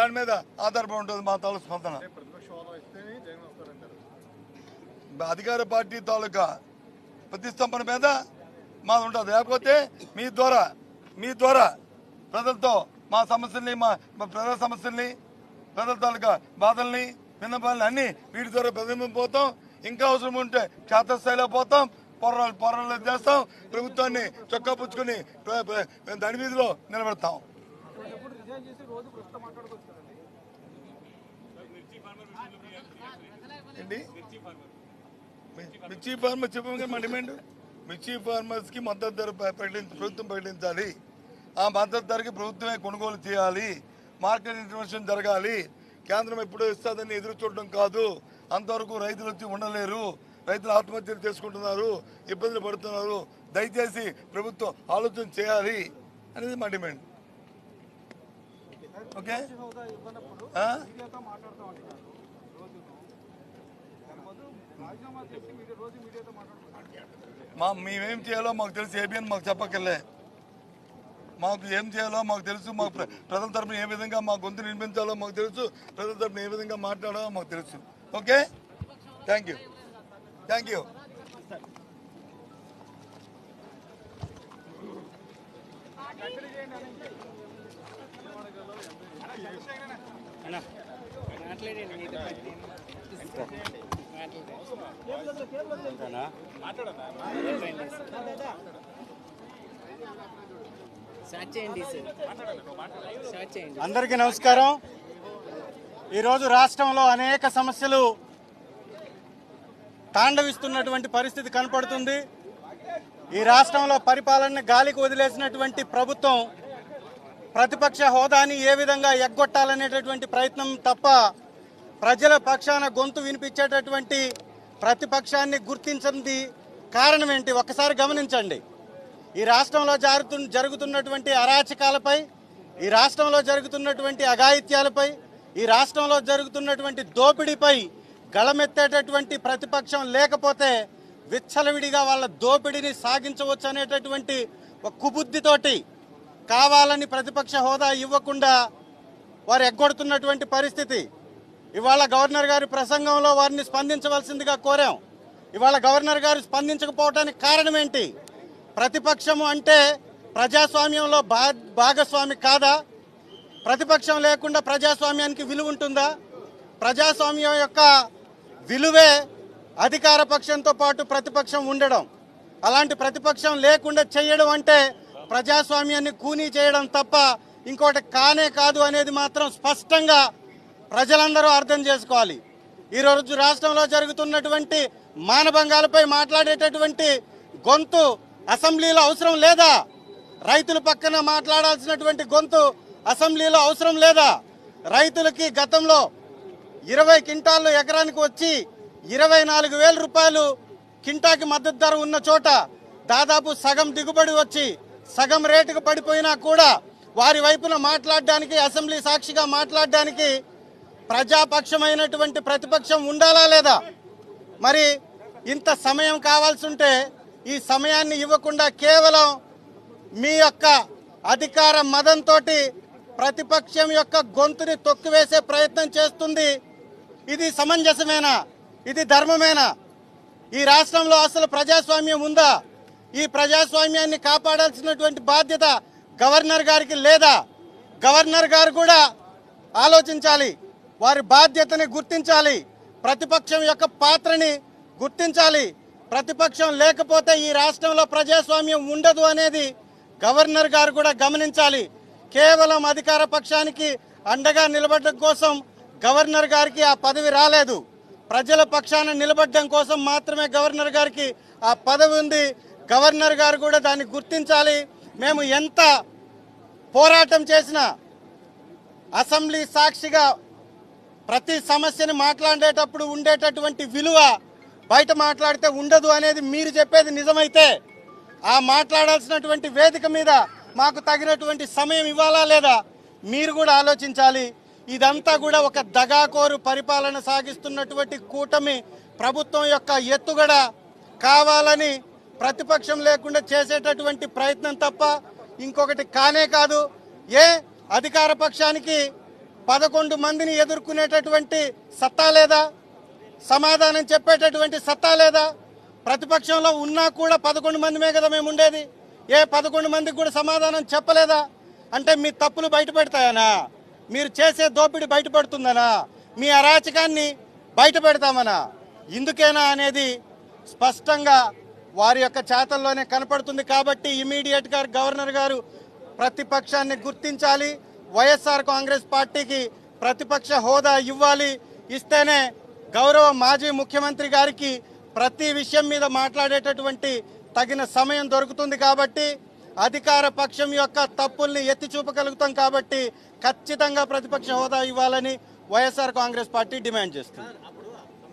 దాని మీద ఆధారపడి ఉంటుంది మా తాలూకు స్పందన. అధికార పార్టీ తాలూకా ప్రతిష్టంభన మీద మాది ఉంటుంది. లేకపోతే మీ ద్వారా మీ ద్వారా ప్రజలతో మా సమస్యల్ని మా మా ప్రజల సమస్యల్ని ప్రజల తాలూకా బాధల్ని విన్నపాలని అన్ని వీటి ద్వారా ప్రతిబింబం పోతాం. ఇంకా అవసరం ఉంటే క్షేత్రస్థాయిలో పోతాం. పోరాలు పోరాలు చేస్తాం. ప్రభుత్వాన్ని చొక్కా పుచ్చుకొని దాని వీధిలో నిలబెడతాం. ఏంటి? మి- మిర్చి ఫార్మర్ చెప్పాము మా డిమాండ్? మిర్చి ఫార్మర్స్కి మద్దతు ధర ప్ర- ప్రకటించి ప్రభుత్వం ప్రకటించాలి. ఆ మద్దతు ధరకి ప్రభుత్వమే కొనుగోలు చేయాలి. మార్కెట్ ఇంటర్వెన్షన్ జరగాలి. కేంద్రం ఎప్పుడో ఇస్తుందని ఎదురు చూడడం కాదు. అంతవరకు రైతులు వచ్చి ఉండలేరు. రైతులు ఆత్మహత్యలు చేసుకుంటున్నారు. ఇబ్బందులు పడుతున్నారు. దయచేసి ప్రభుత్వం ఆలోచన చేయాలి. అనేది మా డిమాండ్. ఓకే? మా మేమేం చేయాలో మాకు తెలుసు ఏబిఎన్ మాకు చెప్పక్కర్లే. మాకు ఏం చేయాలో మాకు తెలుసు మాకు ప్రజల తరపున ఏ విధంగా మా గొంతు నిర్మించాలో మాకు తెలుసు ప్రజల తరపున ఏ విధంగా మాట్లాడాలో మాకు తెలుసు. Okay? Thank you thank you చేయండి అందరికీ నమస్కారం. ఈరోజు రాష్ట్రంలో అనేక సమస్యలు తాండవిస్తున్నటువంటి పరిస్థితి కనపడుతుంది. ఈ రాష్ట్రంలో పరిపాలన గాలికి వదిలేసినటువంటి ప్రభుత్వం ప్రతిపక్ష హోదాని ఏ విధంగా ఎగ్గొట్టాలనేటటువంటి ప్రయత్నం తప్ప ప్రజల పక్షాన గొంతు వినిపించేటటువంటి ప్రతిపక్షాన్ని గుర్తించింది కారణం ఏంటి? ఒక్కసారి గమనించండి. ఈ రాష్ట్రంలో జరుగుతు జరుగుతున్నటువంటి అరాచకాలపై ఈ రాష్ట్రంలో జరుగుతున్నటువంటి అఘాయిత్యాలపై ఈ రాష్ట్రంలో జరుగుతున్నటువంటి దోపిడీపై గళమెత్తేటటువంటి ప్రతిపక్షం లేకపోతే విచ్చలవిడిగా వాళ్ళ దోపిడీని సాగించవచ్చు అనేటటువంటి ఒక కుబుద్ధితోటి కావాలని ప్రతిపక్ష హోదా ఇవ్వకుండా వారు ఎగ్గొడుతున్నటువంటి పరిస్థితి. ఇవాళ గవర్నర్ గారి ప్రసంగంలో వారిని స్పందించవలసిందిగా కోరాం. ఇవాళ గవర్నర్ గారు స్పందించకపోవటానికి కారణం ఏంటి ప్రతిపక్షము అంటే ప్రజాస్వామ్యంలో భా భాగస్వామి కాదా? ప్రతిపక్షం లేకుండా ప్రజాస్వామ్యానికి విలువ ఉంటుందా ప్రజాస్వామ్యం యొక్క విలువే అధికార పక్షంతో పాటు ప్రతిపక్షం ఉండడం. అలాంటి ప్రతిపక్షం లేకుండా చేయడం అంటే ప్రజాస్వామ్యాన్ని కూనీ చేయడం తప్ప ఇంకోటి కానే కాదు అనేది మాత్రం స్పష్టంగా ప్రజలందరూ అర్థం చేసుకోవాలి. ఈరోజు రాష్ట్రంలో జరుగుతున్నటువంటి మానభంగాలపై మాట్లాడేటటువంటి గొంతు అసెంబ్లీలో అవసరం లేదా? రైతుల పక్కన మాట్లాడాల్సినటువంటి గొంతు అసెంబ్లీలో అవసరం లేదా? రైతులకి గతంలో ఇరవై క్వింటాళ్ళు ఎకరానికి వచ్చి ఇరవై నాలుగు వేల రూపాయలు కింటాకి మద్దతు ధర ఉన్న చోట దాదాపు సగం దిగుబడి వచ్చి సగం రేటుకు పడిపోయినా కూడా వారి వైపున మాట్లాడడానికి అసెంబ్లీ సాక్షిగా మాట్లాడడానికి ప్రజాపక్షమైనటువంటి ప్రతిపక్షం ఉండాలా లేదా? మరి ఇంత సమయం కావాల్సి ఉంటే ఈ సమయాన్ని ఇవ్వకుండా కేవలం మీ యొక్క అధికార మదంతో ప్రతిపక్షం యొక్క గొంతుని తొక్కివేసే ప్రయత్నం చేస్తుంది. ఇది సమంజసమేనా? ఇది ధర్మమేనా? ఈ రాష్ట్రంలో అసలు ప్రజాస్వామ్యం ఉందా? ఈ ప్రజాస్వామ్యాన్ని కాపాడాల్సినటువంటి బాధ్యత గవర్నర్ గారికి లేదా గవర్నర్ గారు కూడా ఆలోచించాలి. వారి బాధ్యతని గుర్తించాలి. ప్రతిపక్షం యొక్క పాత్రని గుర్తించాలి. ప్రతిపక్షం లేకపోతే ఈ రాష్ట్రంలో ప్రజాస్వామ్యం ఉండదు అనేది గవర్నర్ గారు కూడా గమనించాలి. కేవలం అధికార పక్షానికి అండగా నిలబడడం కోసం గవర్నర్ గారికి ఆ పదవి రాలేదు. ప్రజల పక్షాన నిలబడడం కోసం మాత్రమే గవర్నర్ గారికి ఆ పదవి ఉంది. గవర్నర్ గారు కూడా దాన్ని గుర్తించాలి. మేము ఎంత పోరాటం చేసినా అసెంబ్లీ సాక్షిగా ప్రతి సమస్యని మాట్లాడేటప్పుడు ఉండేటటువంటి విలువ బయట మాట్లాడితే ఉండదు అనేది మీరు చెప్పేది నిజమైతే ఆ మాట్లాడాల్సినటువంటి వేదిక మీద మాకు తగినటువంటి సమయం ఇవ్వాలా లేదా మీరు కూడా ఆలోచించాలి. ఇదంతా కూడా ఒక దగాకోరు పరిపాలన సాగిస్తున్నటువంటి కూటమి ప్రభుత్వం యొక్క ఎత్తుగడ కావాలని ప్రతిపక్షం లేకుండా చేసేటటువంటి ప్రయత్నం తప్ప ఇంకొకటి కానే కాదు. ఏ అధికార పక్షానికి పదకొండు మందిని ఎదుర్కొనేటటువంటి సత్తా లేదా? సమాధానం చెప్పేటటువంటి సత్తా లేదా? ప్రతిపక్షంలో ఉన్నా కూడా పదకొండు మందిమే కదా మేము ఉండేది. ఏ పదకొండు మందికి కూడా సమాధానం చెప్పలేదా? అంటే మీ తప్పులు బయటపెడతాయనా? మీరు చేసే దోపిడీ బయటపడుతుందనా? మీ అరాచకాన్ని బయట పెడతామనా ఇందుకేనా అనేది స్పష్టంగా వారి యొక్క చేతల్లోనే కనపడుతుంది కాబట్టి ఇమీడియట్గా గవర్నర్ గారు ప్రతిపక్షాన్ని గుర్తించాలి. వైఎస్ఆర్ కాంగ్రెస్ పార్టీకి ప్రతిపక్ష హోదా ఇవ్వాలి. ఇస్తేనే గౌరవ మాజీ ముఖ్యమంత్రి గారికి ప్రతి విషయం మీద మాట్లాడేటటువంటి తగిన సమయం దొరుకుతుంది కాబట్టి అధికార పక్షం యొక్క తప్పుల్ని ఎత్తి చూపగలుగుతాం కాబట్టి ఖచ్చితంగా ప్రతిపక్ష హోదా ఇవ్వాలని వైఎస్ఆర్ కాంగ్రెస్ పార్టీ డిమాండ్ చేస్తుంది.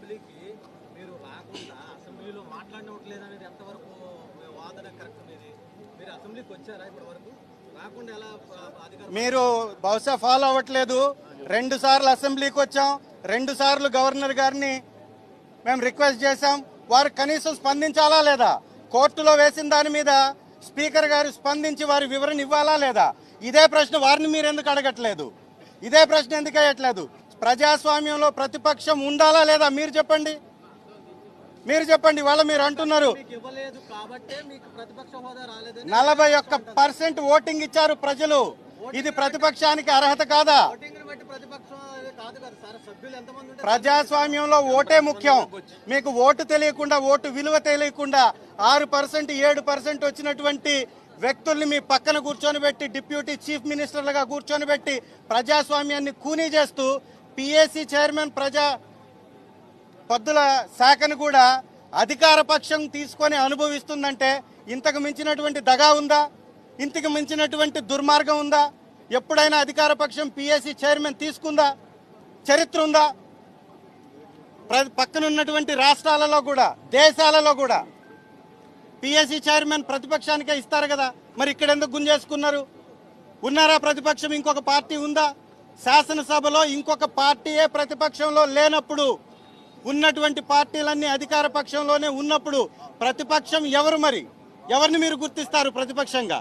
అసెంబ్లీకి మీరు రాకుండా అసెంబ్లీలో మాట్లాడవట్లేదు అనేది ఎంతవరకు వాదన కరెక్ట్ అనేది? మీరు అసెంబ్లీకి వచ్చారా ఇప్పటి వరకు రాకుండా ఎలా మీరు బహుశా ఫాలో అవ్వట్లేదు. రెండు సార్లు అసెంబ్లీకి వచ్చాం. రెండు సార్లు గవర్నర్ గారిని మేము రిక్వెస్ట్ చేశాం. వారు కనీసం స్పందించాలా లేదా? కోర్టులో వేసిన దాని మీద స్పీకర్ గారు స్పందించి వారి వివరణ ఇవ్వాలా లేదా? ఇదే ప్రశ్న వారిని మీరు ఎందుకు అడగట్లేదు? ఇదే ప్రశ్న ఎందుకు అయ్యట్లేదు ప్రజాస్వామ్యంలో ప్రతిపక్షం ఉండాలా లేదా? మీరు చెప్పండి. మీరు చెప్పండి. వాళ్ళ మీరు అంటున్నారు. నలభై ఒక్క పర్సెంట్ ఓటింగ్ ఇచ్చారు ప్రజలు. ఇది ప్రతిపక్షానికి అర్హత కాదా? ప్రజాస్వామ్యంలో ఓటే ముఖ్యం. మీకు ఓటు తెలియకుండా ఓటు విలువ తెలియకుండా ఆరు పర్సెంట్ ఏడు పర్సెంట్ వచ్చినటువంటి వ్యక్తుల్ని మీ పక్కన కూర్చొని పెట్టి డిప్యూటీ చీఫ్ మినిస్టర్లుగా కూర్చొని పెట్టి ప్రజాస్వామ్యాన్ని కూనీ చేస్తూ పిఎస్సి చైర్మన్ ప్రజా పద్దుల శాఖను కూడా అధికార పక్షం తీసుకొని అనుభవిస్తుందంటే ఇంతకు మించినటువంటి దగా ఉందా? ఇంతకు మించినటువంటి దుర్మార్గం ఉందా? ఎప్పుడైనా అధికార పక్షం పిఎస్సి చైర్మన్ తీసుకుందా? చరిత్ర ఉందా? ప్ర- పక్కనున్నటువంటి రాష్ట్రాలలో కూడా దేశాలలో కూడా పిఎస్సి చైర్మన్ ప్రతిపక్షానికే ఇస్తారు కదా? మరి ఇక్కడ ఎందుకు గుంజేసుకున్నారు? ఉన్నారా ప్రతిపక్షం? ఇంకొక పార్టీ ఉందా? శాసనసభలో ఇంకొక పార్టీయే ప్రతిపక్షంలో లేనప్పుడు ఉన్నటువంటి పార్టీలన్నీ అధికార పక్షంలోనే ఉన్నప్పుడు ప్రతిపక్షం ఎవరు మరి? ఎవరిని మీరు గుర్తిస్తారు ప్రతిపక్షంగా?